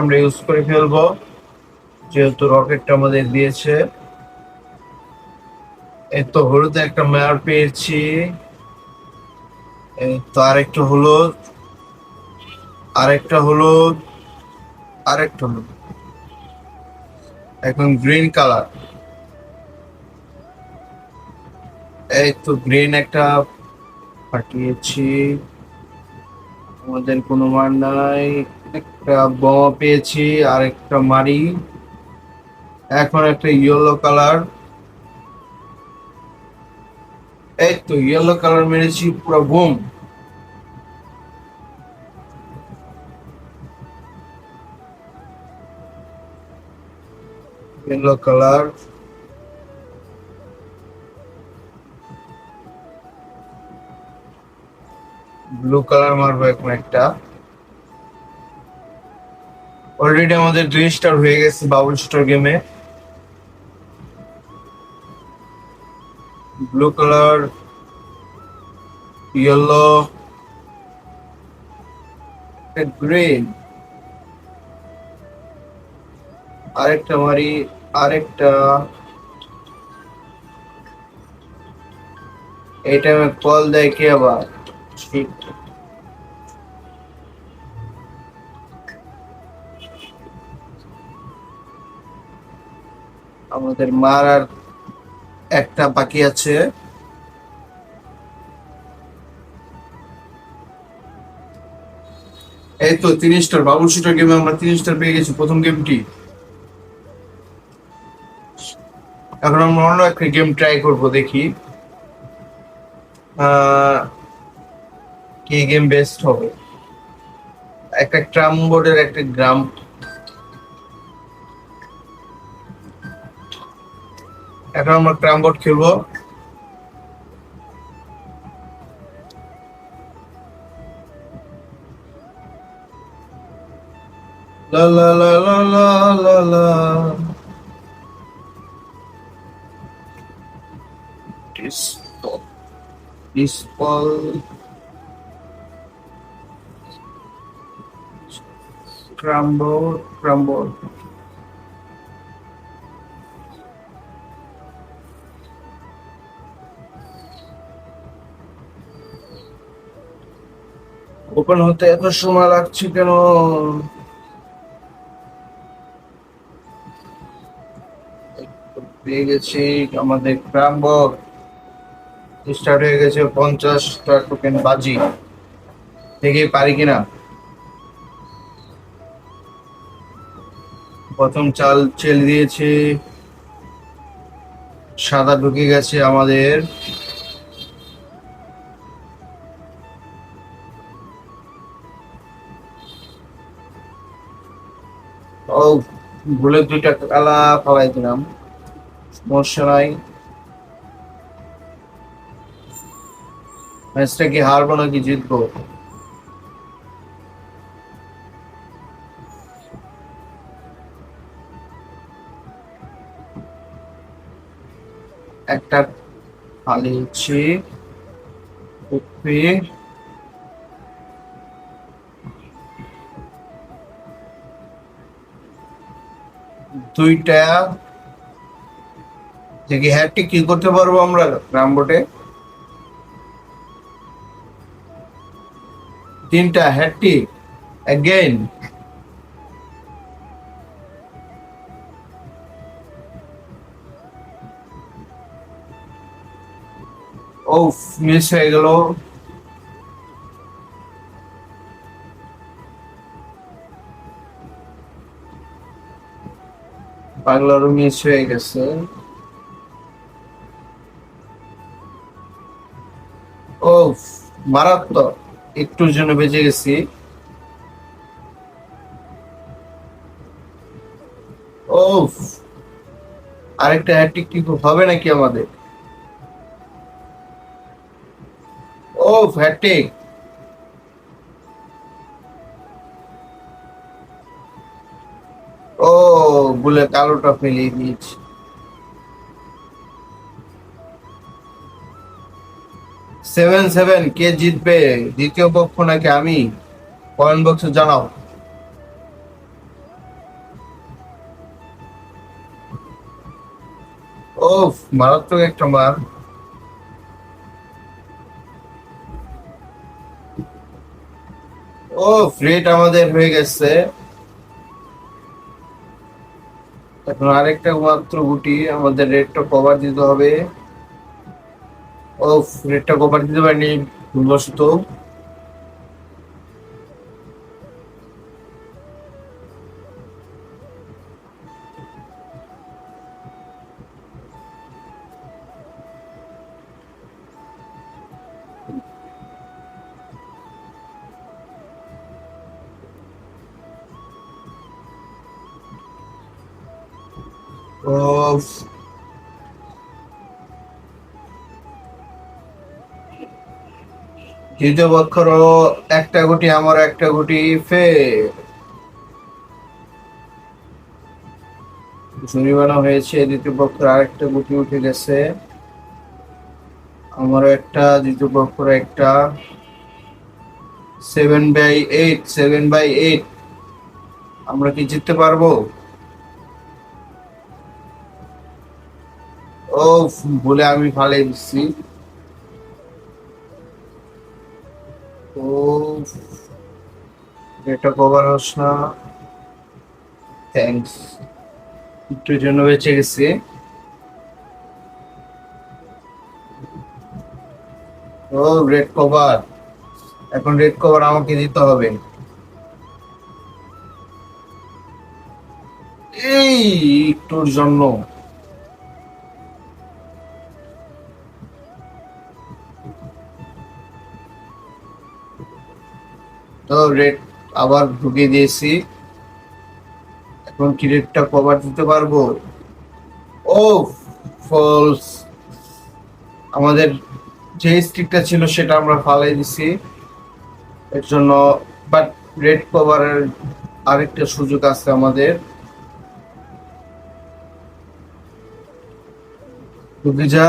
আমরা ইউজ করে ফেলব। যেহেতু রকেটটা আমাদের দিয়েছে। এই তো হলুদে একটা মেয়ার পেয়েছি। এই তো আরেকটা হলুদ। আরেকটা হলুদ। আরেকটা হলুদ। এখন গ্রিন কালার এই তো গ্রিন একটা পাঠিয়েছি। আমাদের কোনো মান নাই একটা বোমা পেয়েছি, আর একটা মারি। এখন একটা ইয়েলো কালার এই তো ইয়েলো কালার মেরেছি, পুরো boom. Yellow colour blue colour মারবো এখন একটা। অলরেডি আমাদের দুই স্টার হয়ে গেছে বাবুল স্টোর গেমে ব্লু কালার ইয়েলো গ্রিন আরেকটা মারি, আরেকটা। টাইমে কল দেয় কে আবার? ঠিক। আমাদের মার আর একটা বাকি আছে। এই তো তিন স্টার বাবুল শুটার গেমে আমরা তিন স্টার পেয়ে গেছি প্রথম গেমটি এখন আমরা অন্য একটা গেম ট্রাই করব দেখি। আহ, কি গেম বেস্ট হবে একটা ট্রাম বোর্ডের একটা গ্রাম এখন আমরা ট্রাম বোর্ড খেলব লা লা লা লা লা লা. Crumble, crumble. ওপেন হতে এত সময় লাগছে কেন? পেয়ে গেছি আমাদের ক্রামবক স্টার্ট হয়ে গেছে পঞ্চাশটা টোকেন বাজি। দেখি পারি কিনা? প্রথম চাল চেল দিয়েছে। সাদা ঢুকে গেছে আমাদের। ও ভুলে দুইটা কালা ফালাই দিলাম। সমস্যা নাই। ম্যাচটা কি হারবো নাকি জিতবো? ফালিয়েছি কপি দুইটা দেখি হ্যাটটি কি করতে পারব আমরা? গ্রাম বোটে তিনটা হ্যাটটি অ্যাগেন ও মিস হয়ে গেল বাংলারও মিস হয়ে গেছে ও মারাত্মক একটুর জন্য বেঁচে গেছি। ও আরেকটা হ্যাট্রিক কি হবে নাকি আমাদের? of headache. ও বলে কালোটা ফেলিয়ে দিয়েছি। সেভেন সেভেন, কে জিতবে? দ্বিতীয় পক্ষ নাকি আমি? কমেন্ট বক্স জানাও। ও মারাত্মক একটা মার। ও রেট আমাদের হয়ে গেছে। এখন আরেকটা মাত্র গুটি, আমাদের রেটটা কভার দিতে হবে। ও রেটটা কভার দিতে পারিনি ভুলবশত ও দ্বিতীয় পক্ষরও একটা গুটি আমার, একটা গুটি ফে। জরিমানা হয়েছে দ্বিতীয় পক্ষের আরেকটা গুটি উঠে গেছে। আমারও একটা দ্বিতীয় পক্ষের একটা। Seven by eight seven by eight আমরা কি জিততে পারব? ও বলে আমি ফালে দিচ্ছি ও এটা কভার হস না। থ্যাঙ্কস একটুর জন্য বেঁচে গেছি। ও রেড কভার এখন রেড কভার আমাকে দিতে হবে। এই, একটুর জন্য। তো রেড আবার ঢুকিয়ে দিয়েছি। এখন কি রেডটা কভার দিতে পারব? ও ফলস আমাদের যে স্টিকটা ছিল সেটা আমরা ফালাই দিছি। এর জন্য বাট রেড কভারের আরেকটা সুযোগ আছে আমাদের। ঢুকে যা।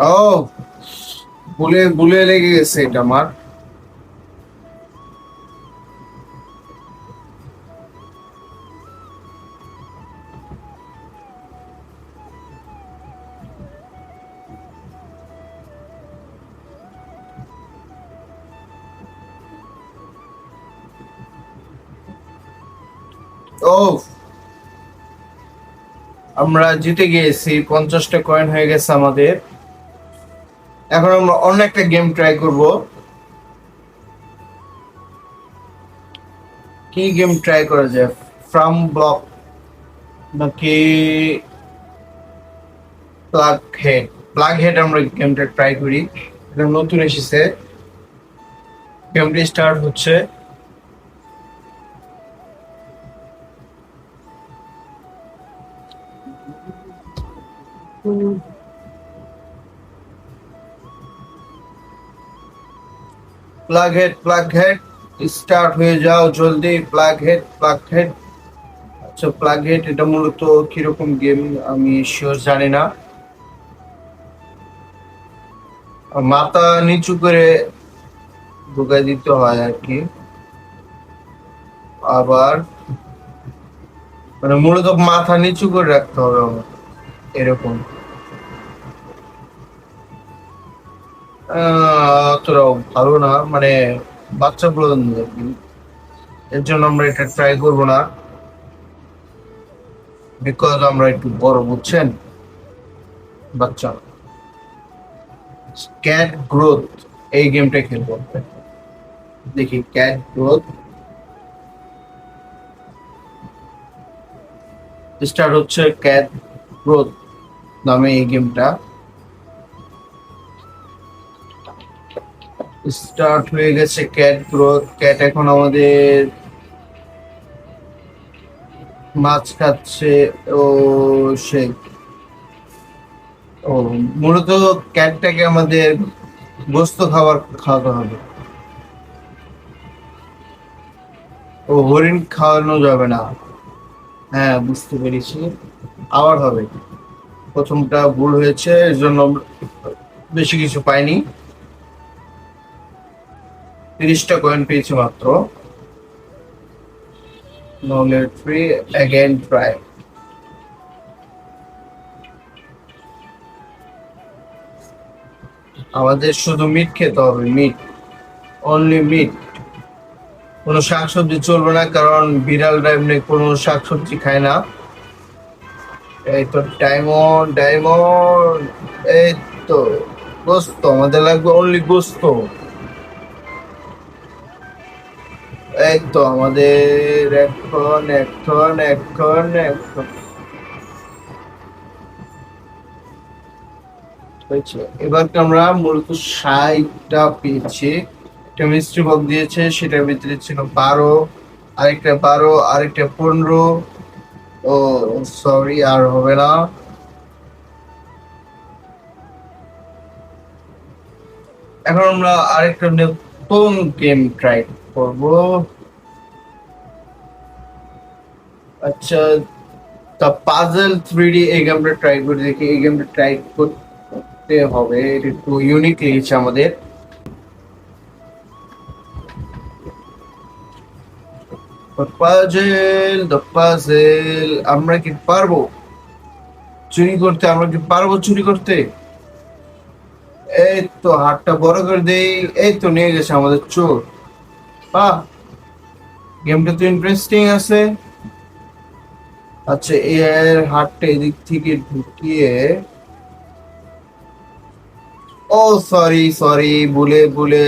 ও বুলে বুলে লেগে গেছে এটা আমার। ও, আমরা জিতে গিয়েছি, পঞ্চাশটা কয়েন হয়ে গেছে আমাদের। এখন আমরা অন্য একটা গেম ট্রাই করব। কি গেম ট্রাই করা যায়? ফ্রাম ব্লক নাকি প্লাগ হেড প্লাগ হেড আমরা গেমটা ট্রাই করি। এটা নতুন এসেছে। গেমটি স্টার্ট হচ্ছে। Plug head plug head start হয়ে যাও, জলদি। প্লাগ হেড প্লাগ হেড আচ্ছা প্লাগ হেড এটা মূলত কীরকম গেম আমি শিওর জানি না। মাথা নিচু করে ঢুকাই দিতে হয় আর কি। আবার মানে মূলত মাথা নিচু করে রাখতে হবে আমার এরকম। অতটাও ভালো না মানে বাচ্চা কি এর জন্য আমরা এটা ট্রাই করব না। বিকজ আমরা একটু বড়, বুঝছেন? বাচ্চা। ক্যাট গ্রোথ এই গেমটা খেলব। দেখি ক্যাট গ্রোথ স্টার্ট হচ্ছে ক্যাট গ্রোথ নামে এই গেমটা স্টার্ট হয়ে গেছে ক্যাট গ্রোথ ক্যাট এখন আমাদের মাছ খাচ্ছে ও সে। ও, মূলত ক্যাটটাকে আমাদের গোস্ত খাবার খাওয়াতে হবে। ও হরিণ খাওয়ানো যাবে না। হ্যাঁ বুঝতে পেরেছি। আবার হবে। প্রথমটা ভুল হয়েছে, এর জন্য বেশি কিছু পাইনি। তিরিশটা কয়েন পেয়েছি মাত্র। ফ্রি আমাদের শুধু মিট খেতে হবে মিট অনলি মিট কোনো শাকসবজি চলবে না, কারণ বিড়াল এমনি কোনো শাকসবজি খায় না। এই তো ডায়মন্ড ডায়মন্ড এই তো, গোস্ত। আমাদের লাগবে অনলি গোস্ত। এই তো আমাদের এখন এখন এখন এখন। এবার আমরা মূলত ষাটটা পেয়েছি। একটা বক দিয়েছে, সেটার ভিতরে ছিল বারো, আরেকটা বারো, আরেকটা পনেরো। ও সরি আর হবে না। এখন আমরা আরেকটা নতুন গেম ট্রাই করব। আচ্ছা তা পাজল থ্রি ডি এই গেমটা ট্রাই করে দেখি। এই গেমটা ট্রাই করতে হবে, এটা একটু ইউনিক লেগেছে আমাদের। পাজেল দ্য পাজেল আমরা কি পারব? চুরি করতে, আমরা কি পারব চুরি করতে? এই তো হাতটা বড় করে দেই, এই তো নিয়ে গেছে আমাদের চোর। বাহ গেমটা তো ইন্টারেস্টিং আছে। আচ্ছা এর হাতটা এদিক থেকে ঢুকিয়ে ও সরি সরি ভুলে ভুলে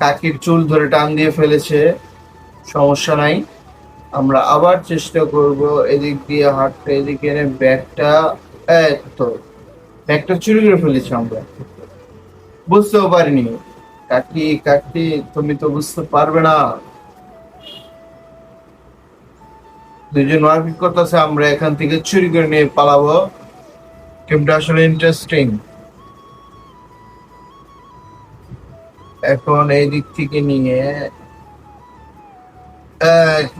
কাকির চুল ধরে টান দিয়ে ফেলেছে। সমস্যা নাই। আমরা আবার চেষ্টা করব এদিক দিয়ে হাতটা এদিকে এনে ব্যাগটা তো, ব্যাগটা চুরি করে ফেলেছি আমরা। বুঝতেও পারিনি। কাকি কাকি, তুমি তো বুঝতে পারবে না। দুজন মারপিট করতেছে, আমরা এখান থেকে চুরি করে নিয়ে পালাবো। গেমটা আসলে ইন্টারেস্টিং এখন এই দিক থেকে নিয়ে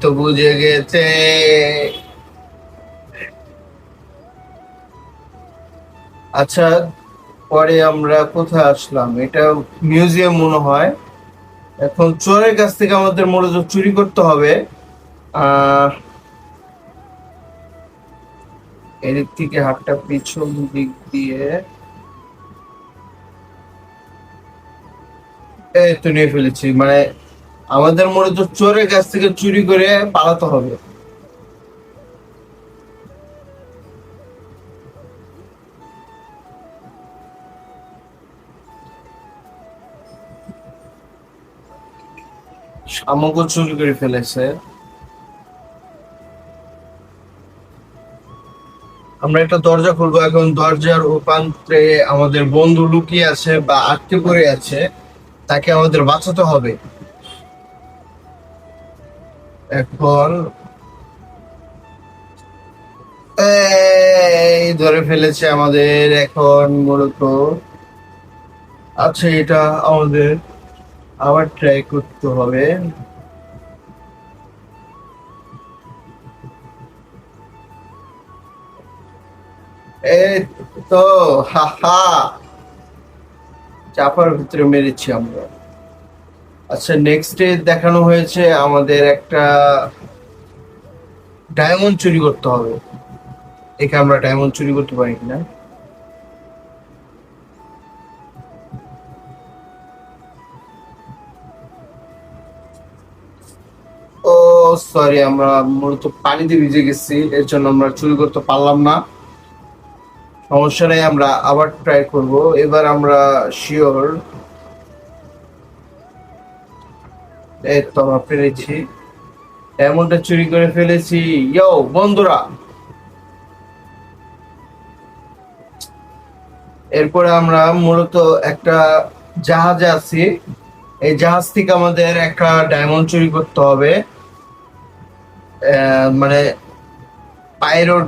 তো বুঝে গেছে। আচ্ছা পরে আমরা কোথায় আসলাম? এটা মিউজিয়াম মনে হয়। এখন চোরের কাছ থেকে আমাদের মনোযোগ চুরি করতে হবে। আহ এদিক থেকে হাতটা পিছন দিক দিয়ে। তো নিয়ে ফেলেছি মানে আমাদের মূলত চোরের কাছ থেকে চুরি করে পালাতে হবে। আমাকেও চুরি করে ফেলেছে। আমরা একটা দরজা খুলবো। এখন দরজার উপান্তে আমাদের বন্ধু লুকিয়ে আছে বা আটকে পড়ে আছে, তাকে আমাদের বাঁচাতে হবে। এখন এই ধরে ফেলেছে আমাদের এখন মূলত আচ্ছা এটা আমাদের আবার ট্রাই করতে হবে। তো চাপার ভিতরে মেরেছি আমরা। আচ্ছা নেক্সট ডে দেখানো হয়েছে আমাদের একটা ডায়মন্ড চুরি করতে হবে। একে আমরা ডায়মন্ড চুরি করতে পারি কিনা? ও সরি আমরা মূলত পানিতে ভিজে গেছি, এর জন্য আমরা চুরি করতে পারলাম না। সমস্যা নেই, আমরা আবার ট্রাই করব। এবার আমরা শিওর এই তো আমরা পেরেছি। চুরি করে ফেলেছি। ইয়ো বন্ধুরা! এরপরে আমরা মূলত একটা জাহাজে আছি। এই জাহাজ থেকে আমাদের একটা ডায়মন্ড চুরি করতে হবে। মানে পাইরোট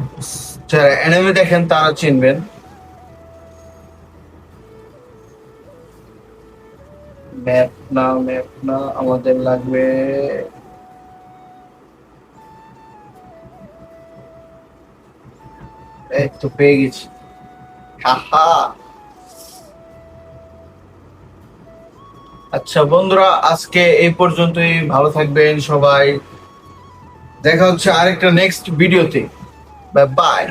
যারা এনিমে দেখেন তারা চিনবেন। ম্যাপ না ম্যাপ না, আমাদের লাগবে। এই তো পেয়ে গেছি। হাহা। আচ্ছা বন্ধুরা, আজকে এই পর্যন্তই। ভালো থাকবেন সবাই। দেখা হচ্ছে আরেকটা নেক্সট ভিডিওতে বাই বাই